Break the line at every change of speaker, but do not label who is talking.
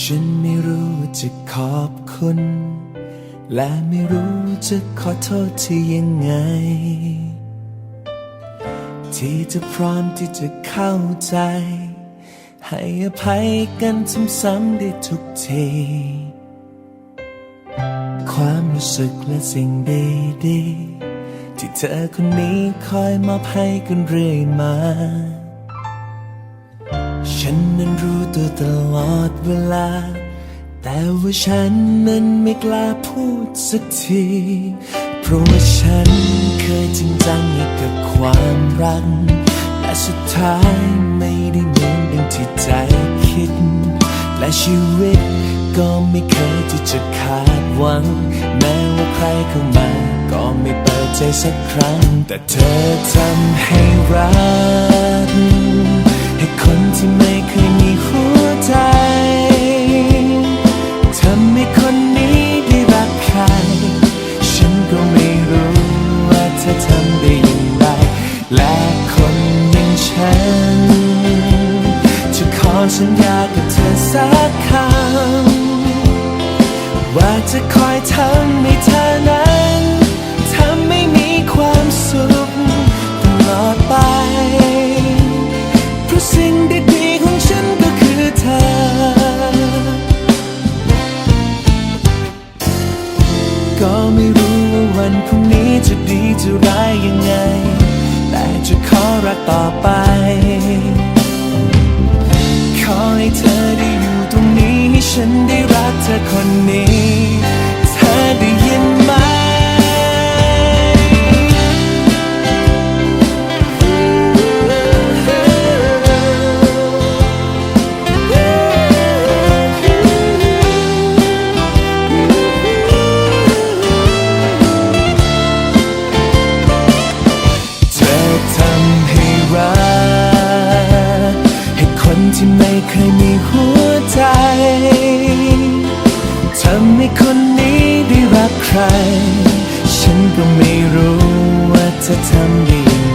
ฉันไม่รู้ว่าจะขอบคุณ และไม่รู้จะขอโทษที่ยังไง ที่จะพร้อมที่จะเข้าใจ ให้อภัยกันซ้ำๆได้ทุกที ความรู้สึกและสิ่งดีๆ ที่เธอคนนี้คอยมอบให้กันเรื่อยมา ฉันนั้นรู้ตัวตลอดเวลา แต่ว่าฉันนั้นไม่กล้าพูดสักที เพราะว่าฉันเคยจริงจังกับความรัก และสุดท้ายไม่ได้เหมือนดังที่ใจคิด และชีวิตก็ไม่เคยที่จะคาดหวัง แม้ว่าใครเข้ามาก็ไม่เปิดใจสักครั้ง แต่เธอทำให้รัก ให้คนที่ไม่เคย ก็ไม่รู้ว่าเธอทำได้อย่างไร และคนอย่างฉัน จะขอสัญญากับเธอสักคำ ว่าจะคอยทำให้เธอนั้นทำให้มีความสุขตลอดไป เพราะสิ่งดีๆของฉันก็คือเธอก็ไม่รู้ วันพรุ่งนี้จะดีจะร้ายยังไง แต่จะขอรักต่อไป ขอให้เธอได้อยู่ตรงนี้ให้ฉันได้รักเธอคนนี้ ให้คนนี้ได้รักใคร ฉันก็ไม่รู้ว่าจะทำได้ยังไง